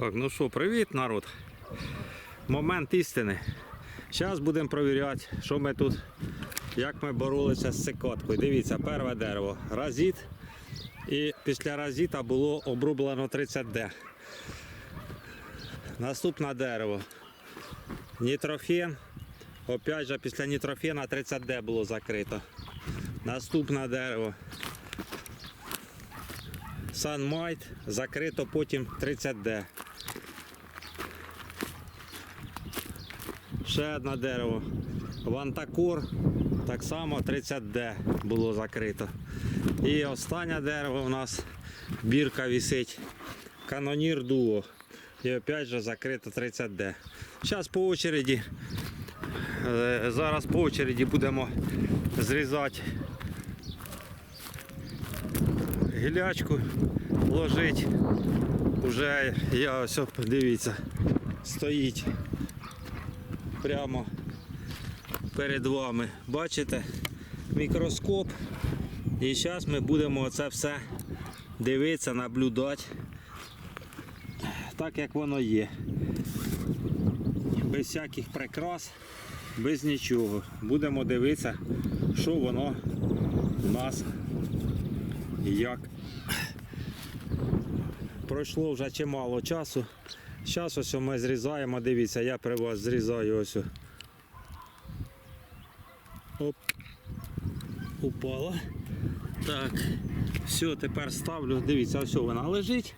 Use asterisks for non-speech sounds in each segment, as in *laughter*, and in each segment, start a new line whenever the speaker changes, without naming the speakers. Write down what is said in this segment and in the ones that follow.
Так, ну що, привіт, народ. Момент істини. Зараз будемо перевіряти, що ми тут, як ми боролися з цикоткою. Дивіться, перше дерево. Разіт. І після разіта було обрублено 30D. Наступне дерево. Нітрофен. Опять же, після нітрофена 30D було закрито. Наступне дерево. Sunmite закрито потім 30D. Ще одне дерево. Вантакур так само 30D було закрито. І останнє дерево у нас бірка висить. Канонір Дуо. І опять же закрито 30D. Зараз по очереді. е, Зараз по очереді будемо зрізати гілячку ложить. Уже я ось дивіться, стоїть прямо перед вами. Бачите? Мікроскоп. І зараз ми будемо це все дивитися, наблюдати, так як воно є. Без всяких прикрас, без нічого. Будемо дивитися, що воно у нас як. Пройшло вже чимало часу. Зараз ось ми зрізаємо, дивіться, я при вас зрізаю ось. Оп. Упала. Так. Все, тепер ставлю, дивіться, ось вона лежить.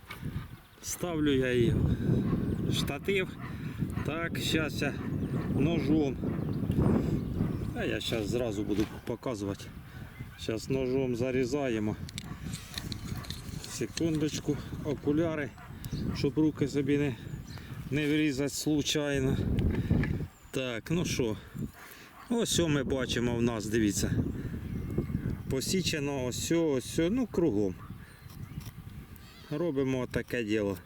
Ставлю я її в штатив. Так, зараз я ножом. А я зараз зразу буду показувати. Зараз ножом зарізаємо. Секундочку, окуляри, щоб руки собі не, не врізати случайно. Так, ну що, ось ми бачимо в нас, дивіться. Посічено ось, ось, ну кругом. Робимо таке діло.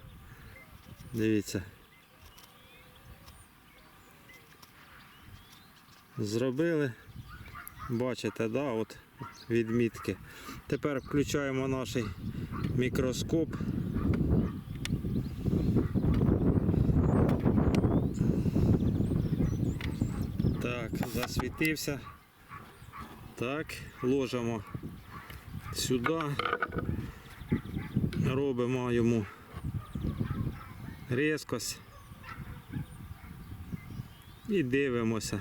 Дивіться. Зробили. Бачите, да, от відмітки. Тепер включаємо наш мікроскоп. Так, засвітився. Так, ложимо сюди, робимо йому різкость і дивимося.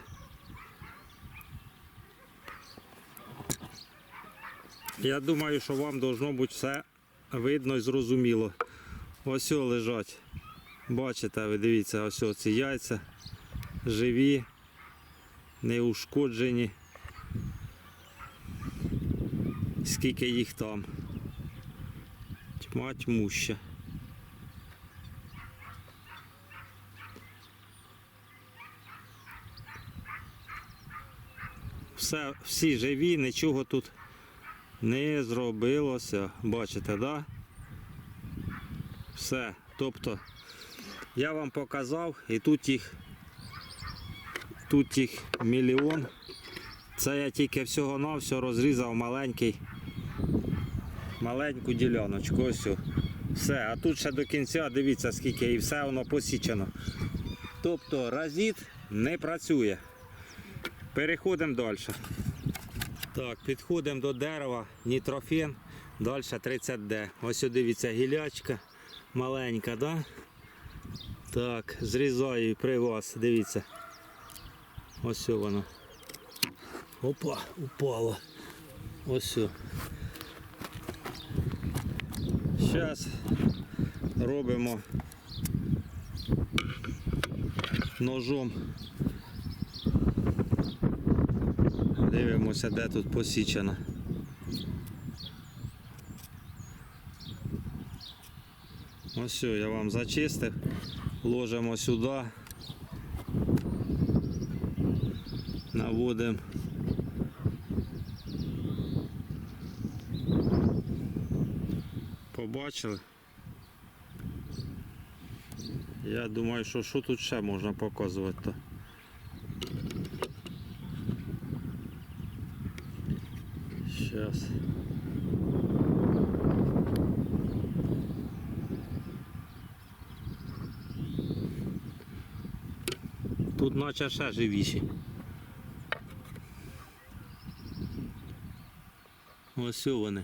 Я думаю, що вам должно бути все видно і зрозуміло. Ось лежать. Бачите, ви дивіться, ось ці яйця живі, неушкоджені. Скільки їх там. Тьма тьмуща. Все, всі живі, нічого тут не зробилося. Бачите, да? Все. Тобто я вам показав і тут їх тут їх мільйон. Це я тільки всього-навсього розрізав маленький маленьку діляночку. Ось. Все, а тут ще до кінця дивіться скільки і все воно посічено. Тобто разіт не працює. Переходимо далі. Так, підходимо до дерева, нітрофен, далі 30D. Ось дивіться, гілячка маленька, да? Так, зрізаю при вас, дивіться. Ось воно. Опа, упало. Ось. Зараз робимо ножом. Дивимося, де тут посічено. Ось я вам зачистив. Ложимо сюди. Наводимо. Побачили? Я думаю, що що тут ще можна показувати то. Сейчас. Тут наче ще живіші. Ось вони.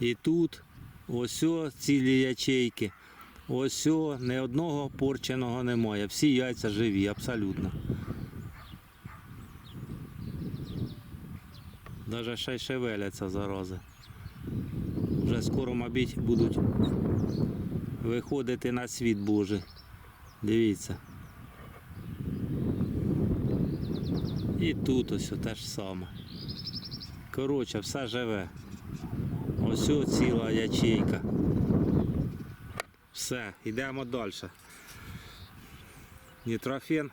І тут ось цілі ячейки. Ось ні одного порченого немає. Всі яйця живі, абсолютно. Даже ще й шевеляться зарази. Вже скоро, мабуть, будуть виходити на світ Божий. Дивіться. І тут ось те ж саме. Коротше, все живе. Ось ціла ячейка. Все, йдемо далі. Нітрофен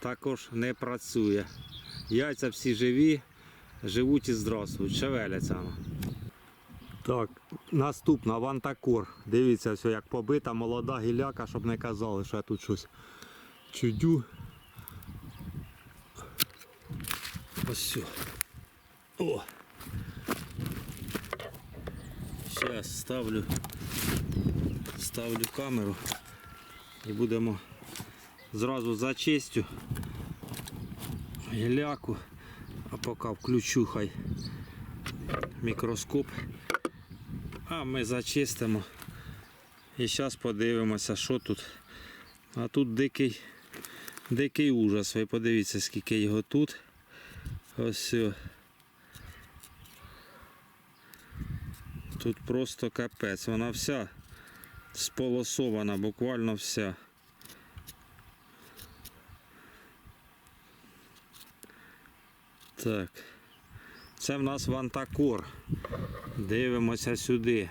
також не працює. Яйця всі живі, живуть і здравствують, шевеляться. Так, наступна вантакор. Дивіться, все як побита, молода гіляка, щоб не казали, що я тут щось чудю. Ось все. О! Зараз ставлю, ставлю камеру і будемо зразу за честю гіляку, а поки включу хай мікроскоп. А ми зачистимо. І зараз подивимося, що тут. А тут дикий, дикий ужас. Ви подивіться, скільки його тут. Ось. Тут просто капець. Вона вся сполосована, буквально вся. Так. Це в нас вантакор. Дивимося сюди.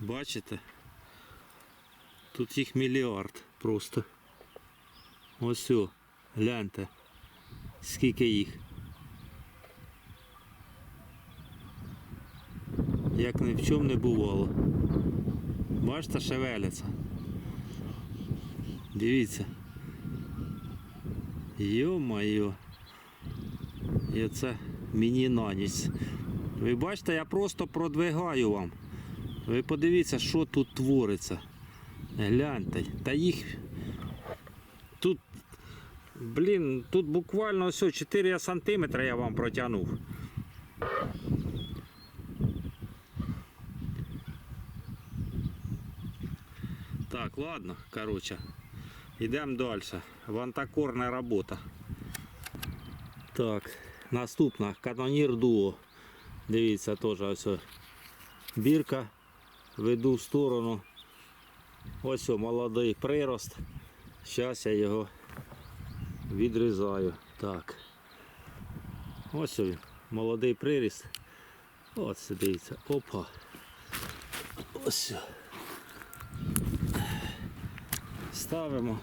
Бачите? Тут їх мільярд просто. Ось о, гляньте. Скільки їх. Як ні в чому не бувало. Бачите, шевеляться. Дивіться. Йо-моє. І це мені на ніч. Ви бачите, я просто продвигаю вам. Ви подивіться, що тут твориться. Гляньте. Та їх. Тут, блін, тут буквально ось 4 сантиметри я вам протягнув. Так, ладно, короче. Йдемо далі. Вантакорна робота. Так, наступна канонір дуо. Дивіться, теж ось о, бірка. Веду в сторону. Ось о, молодий прирост. Зараз я його відрізаю. Так. Ось він, молодий приріст. Ось дивіться. Опа. Ось. Ставимо.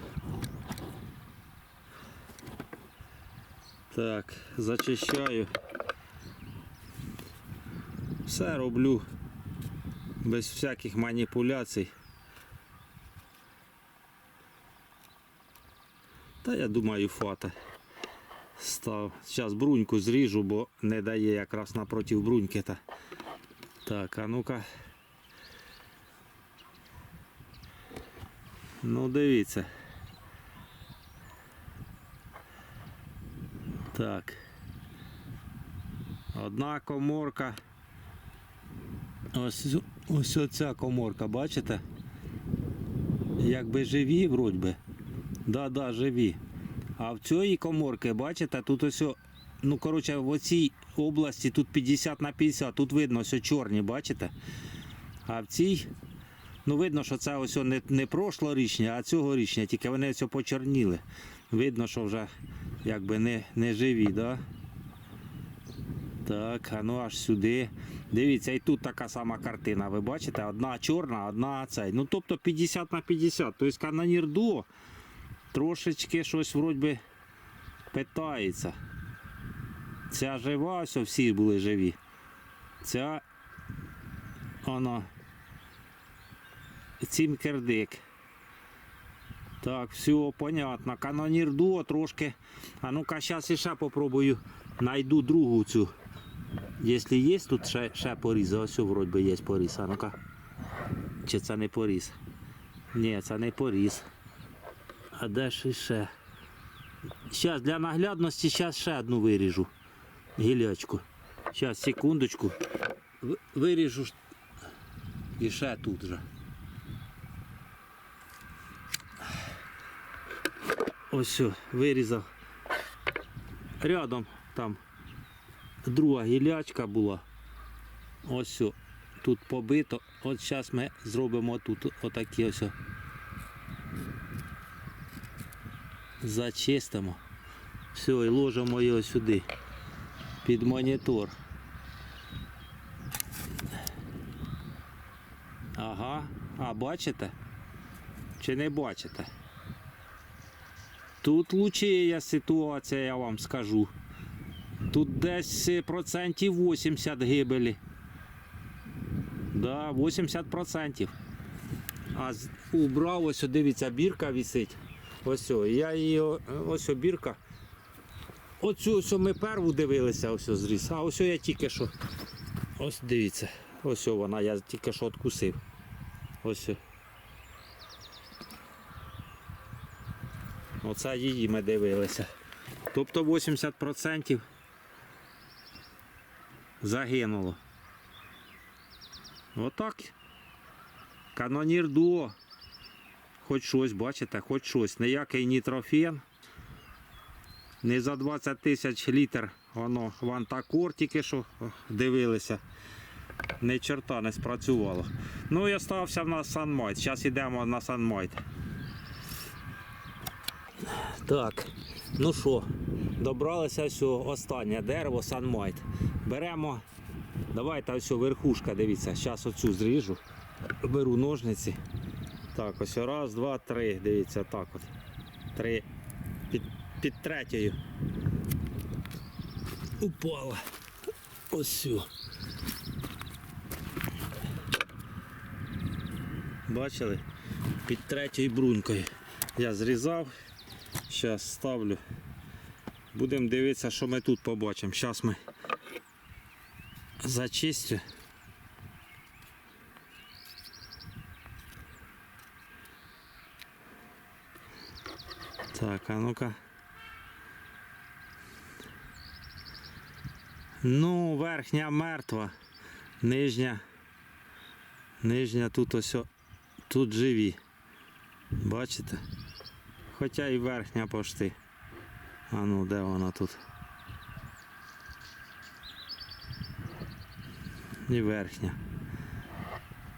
Так, зачищаю. Все роблю без всяких маніпуляцій. Та я думаю фата. Став. Зараз бруньку зріжу, бо не дає якраз напроти бруньки. Та. Так, а ну-ка. Ну дивіться. Так. Одна коморка. Ось, ось оця коморка, бачите? Якби живі, вроді би. Да, да, живі. А в цій коморки, бачите, тут ось, ну коротше, в оцій області тут 50 на 50, тут видно, що чорні, бачите? А в цій, ну видно, що це ось не, не прошлорічні, а цьогорічні, тільки вони ось почорніли. Видно, що вже якби не, не живі, да? Так, а ну аж сюди. Дивіться, і тут така сама картина. Ви бачите? Одна чорна, одна цей. Ну тобто 50 на 50. Тобто канонір дуо трошечки щось вроді питається. Ця жива, ось всі були живі. Ця вона цим кердик. Так, все понятно. Канонір дуо трошки. А ну-ка, зараз ще попробую. Найду другу цю Якщо є тут ще, ще поріз, ось вроді є поріз. А ну-ка. Чи це не поріз? Ні, це не поріз. А де ж ще? Зараз для наглядності зараз ще одну виріжу. Гілячку. Зараз, секундочку. Виріжу і ще тут же. Ось вирізав. Рядом там друга гілячка була. Ось. Тут побито. От зараз ми зробимо тут отакі ось. о. Зачистимо. Все, і ложимо його сюди. Під монітор. Ага. А, бачите? Чи не бачите? Тут лучшая ситуація, я вам скажу. Тут десь е, процентів 80 гибелі. Да, 80%. А убрав, ось дивіться, бірка висить. Ось о, я її, ось о, бірка. Оцю ось ми перву дивилися, ось зріс. А ось я тільки що. Ось дивіться. Ось о, вона, я тільки що откусив. Ось. о. Оце її ми дивилися. Тобто 80% загинуло. Отак. Канонір дуо. Хоч щось, бачите, хоч щось. Ніякий нітрофен. Не за 20 тисяч літр воно вантакор тільки що дивилися. Ні чорта не спрацювало. Ну і остався в нас санмайт. Зараз йдемо на санмайт. Так, ну що, добралися ось о- останнє дерево Санмайт. Беремо, давайте ось верхушка, дивіться, зараз оцю зріжу. Беру ножниці. Так, ось раз, два, три. Дивіться, так от. Три. Під, під третьою. Упала. Ось. Бачили? Під третьою брунькою. Я зрізав. Зараз ставлю. Будемо дивитися, що ми тут побачимо. Зараз ми зачистю. Так, а ну-ка. Ну, верхня мертва, нижня. Нижня тут ось тут живі. Бачите? Хоча і верхня пошти. А ну де вона тут? І верхня.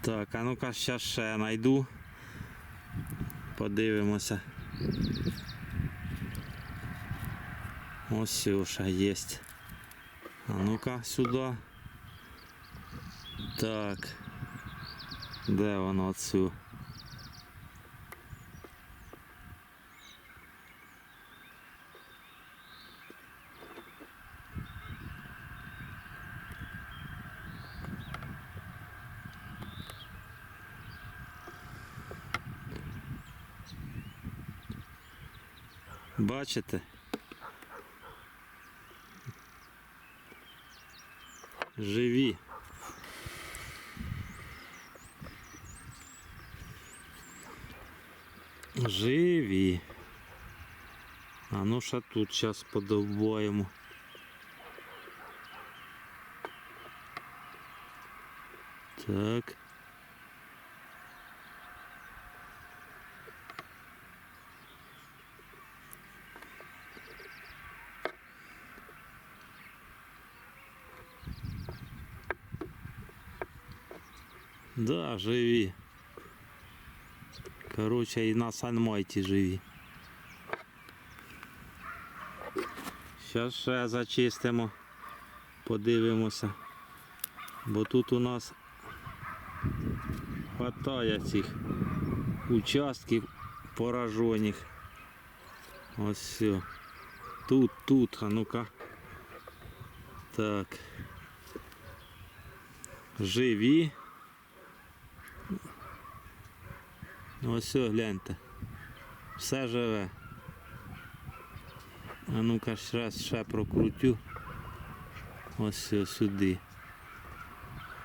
Так, а ну-ка зараз ще знайду. Подивимося. Ось Сюша є. А ну-ка сюди. Так. Де воно оцю? Бачите? Живі. Живі. А ну ще тут зараз подовбаємо. Так. Живі. Короче, і на Санмайті живі. Зараз ще зачистимо, подивимося. Бо тут у нас хватає цих участків поражених. Ось все. Тут, тут, а ну-ка. Так. Живі. Ось гляньте. Все живе. А ну-ка ще раз ще прокрутю. Ось сюди.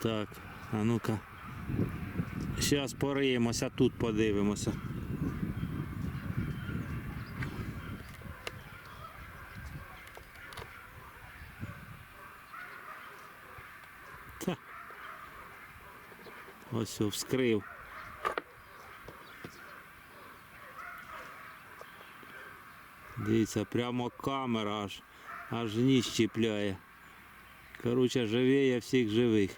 Так, а ну-ка. Зараз пориємося, тут подивимося. Та. Ось вскрив. Дивіться, прямо камера аж, аж ніж чіпляє. Короче, живее всіх живих.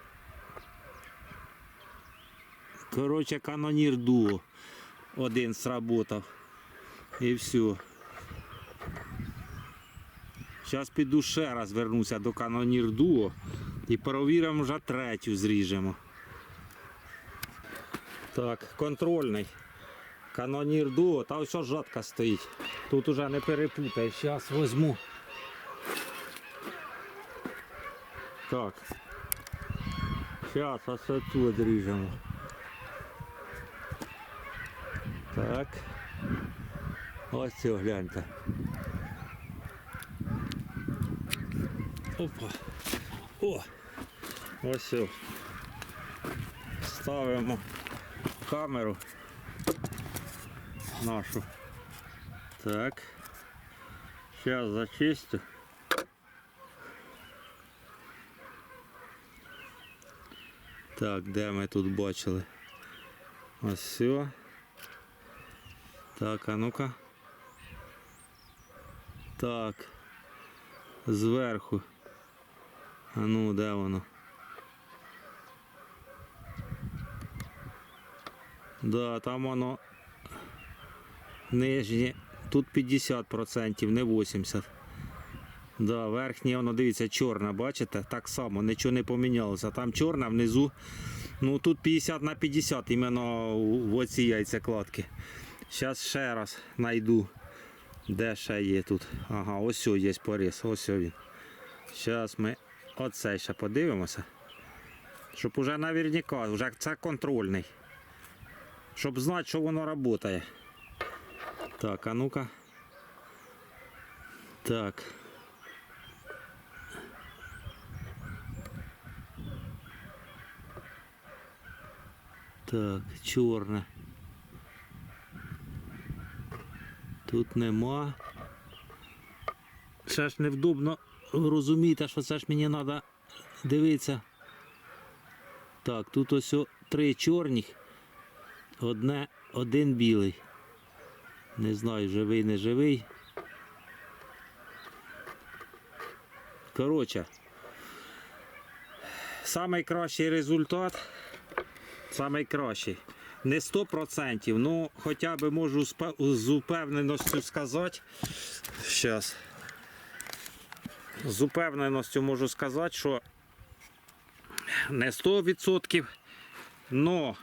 Короче, канонір дуо. Один сработав. І все. Зараз піду ще раз вернуся до канонір дуо і перевіримо вже третю зріжемо. Так, контрольний. Канонір дуо, та ось жатка стоїть. Тут уже не перепутай. Зараз візьму. Так. Зараз ось цю відріжемо. Так. Ось це гляньте. Опа. О! Ось все. Ставимо камеру нашу. Так. Зараз зачистю. Так, де ми тут бачили? Ось все. Так, а ну-ка. Так. Зверху. А ну, де воно? Да, там воно нижнє. Тут 50%, не 80%. Да, верхнє воно, дивіться, чорне, бачите? Так само, нічого не помінялося. Там чорне внизу. Ну тут 50 на 50 іменно в оці яйцекладки. Зараз ще раз знайду. Де ще є тут? Ага, ось є поріз, ось він. Зараз ми оцей ще подивимося. Щоб уже наверняка, вже це контрольний. Щоб знати, що воно працює. Так, а ну-ка. Так. Так, чорне. Тут нема. Ще ж невдобно розуміти, що це ж мені треба дивитися. Так, тут ось три чорних, одне, один білий. Не знаю, живий, не живий. Коротше, найкращий результат. Найкращий. Не 100%, ну хоча б можу з упевненістю сказати. Зараз. З упевненістю можу сказати, що не 100%, но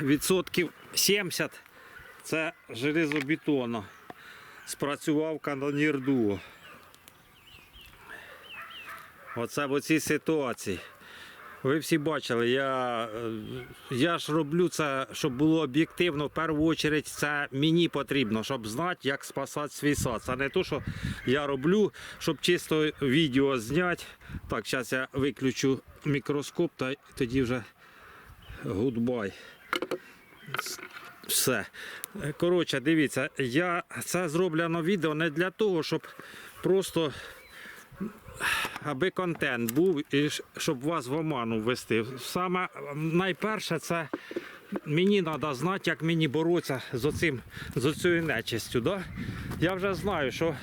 відсотків 70 це железобетонно. Спрацював канонір дуо. Оце в цій ситуації. Ви всі бачили, я, е, я ж роблю це, щоб було об'єктивно. В першу чергу це мені потрібно, щоб знати, як спасати свій сад. Це не те, що я роблю, щоб чисто відео зняти. Так, зараз я виключу мікроскоп та тоді вже гудбай. Все. Е, Коротше, дивіться, я це зроблено відео не для того, щоб просто аби контент був і щоб вас в оману ввести. Саме найперше це мені треба знати, як мені боротися з, оцим, з оцією нечистю. Да? Я вже знаю, що,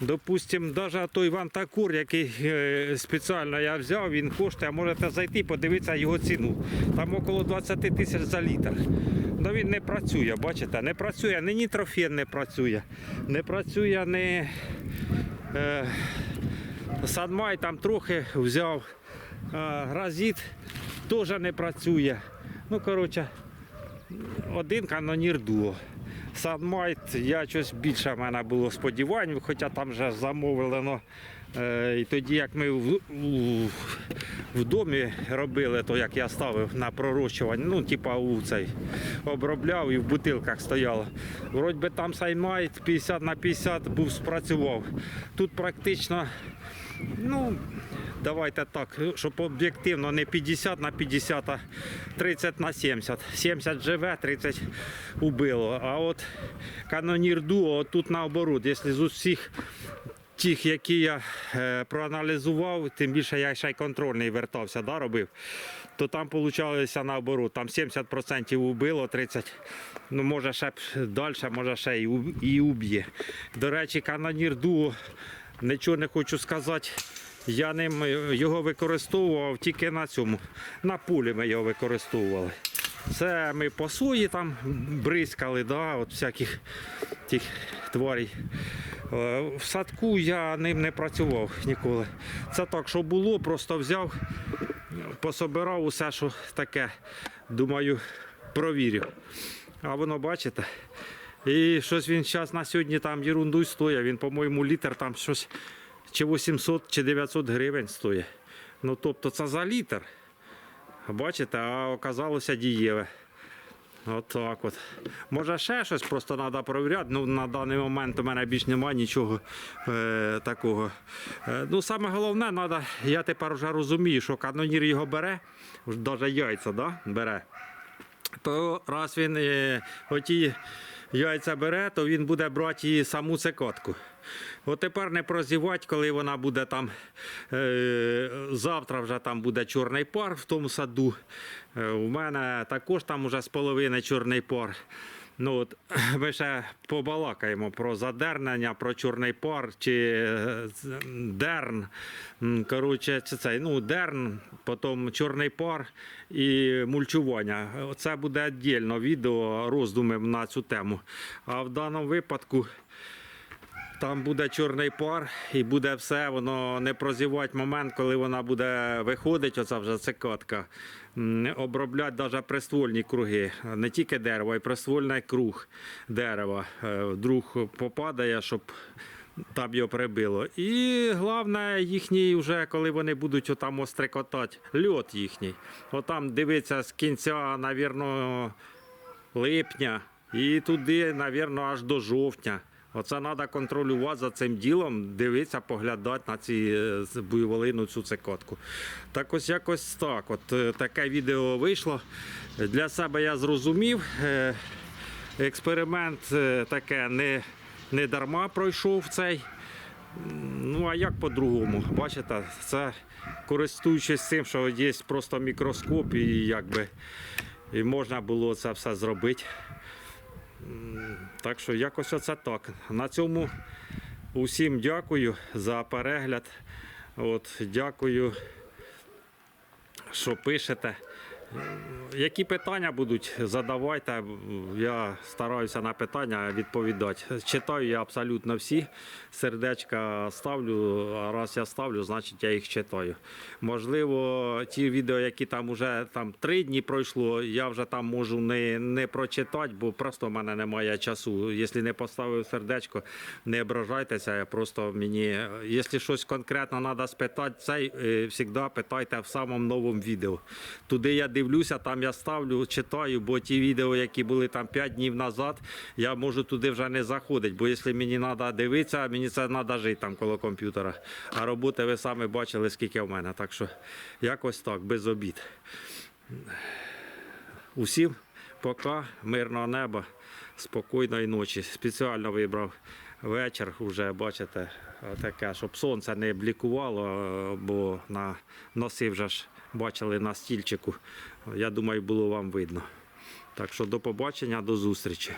допустим, навіть той вантакур, який е, спеціально я взяв, він коштує, можете зайти, подивитися його ціну. Там около 20 тисяч за літр. Ну він не працює, бачите, не працює, ні нітрофен не працює, не працює ні. Е, Садмай там трохи взяв, а, гразіт теж не працює. Ну, коротше, один канонір дуо. Садмайт, я щось більше в мене було сподівань, хоча там вже замовлено. Е, і тоді, як ми в, домі робили, то як я ставив на пророщування, ну, типа у цей обробляв і в бутилках стояло. Вроді би там Саймайт 50 на 50 був спрацював. Тут практично Ну, давайте так, щоб об'єктивно не 50 на 50, а 30 на 70. 70 живе, 30 убило. А от канонір дуо тут наоборот, якщо з усіх тих, які я е, проаналізував, тим більше я ще й контрольний вертався, да, робив, то там получалося наоборот, там 70% убило, 30%, ну може ще далі, може ще і, уб'є. До речі, канонір дуо, нічого не хочу сказати. Я ним його використовував тільки на цьому. На пулі ми його використовували. Це ми по сої там бризкали, да, от всяких тих тварей. Е, В садку я ним не працював ніколи. Це так, що було, просто взяв, пособирав усе, що таке. Думаю, провірю. А воно бачите. І щось він зараз на сьогодні там ерунду стоїть. Він, по-моєму, літр там щось чи 800, чи 900 гривень стоїть. Ну, тобто це за літр. Бачите, а оказалося дієве. От от. Може ще щось просто треба перевіряти. Ну, на даний момент у мене більш немає нічого е, такого. Е, ну, саме головне, треба, я тепер вже розумію, що канонір його бере, навіть яйця да, бере. То раз він е, оті яйця бере, то він буде брати її саму цикотку. От тепер не прозівати, коли вона буде там. Е, завтра вже там буде чорний пар в тому саду. Е, у мене також там уже з половини чорний пар. Ну, от, *clears throat* ми ще побалакаємо про задернення, про чорний пар чи е, дерн. Коротше, це цей, ну, дерн, потім чорний пар і мульчування. Це буде віддільно відео роздумів на цю тему. А в даному випадку. Там буде чорний пар і буде все, воно не прозівати момент, коли вона буде виходити, оця вже цикатка. Оброблять навіть приствольні круги, не тільки дерево, а й приствольний круг дерева. Е, Вдруг попадає, щоб там його прибило. І головне, їхній, вже, коли вони будуть отам острикотати, льот їхній. Отам дивиться з кінця, навірно, липня і туди, навірно, аж до жовтня. Оце треба контролювати за цим ділом, дивитися, поглядати на ці е, буйволину, цю цикотку. Так ось якось так. От е, таке відео вийшло. Для себе я зрозумів. е, Експеримент таке не, не дарма пройшов цей. Ну, а як по-другому? Бачите, це користуючись цим, що є просто мікроскоп і якби і можна було це все зробити. Так що якось оце так. На цьому усім дякую за перегляд. От, дякую, що пишете. Які питання будуть, задавайте. Я стараюся на питання відповідати. Читаю я абсолютно всі. Сердечка ставлю, а раз я ставлю, значить я їх читаю. Можливо, ті відео, які там вже там три дні пройшло, я вже там можу не, не прочитати, бо просто в мене немає часу. Якщо не поставив сердечко, не ображайтеся. Я просто мені, якщо щось конкретно треба спитати, це завжди питайте в самому новому відео. Туди я дивлюся, там я ставлю, читаю, бо ті відео, які були там 5 днів назад, я можу туди вже не заходити. Бо якщо мені треба дивитися, мені це треба жити там коло комп'ютера. А роботи ви самі бачили, скільки в мене. Так що якось так, без обід. Усім пока, мирного неба, спокійної ночі. Спеціально вибрав вечір, вже бачите, таке, щоб сонце не блікувало, бо на носи вже ж бачили на стільчику. Я думаю, було вам видно. Так що до побачення, до зустрічі.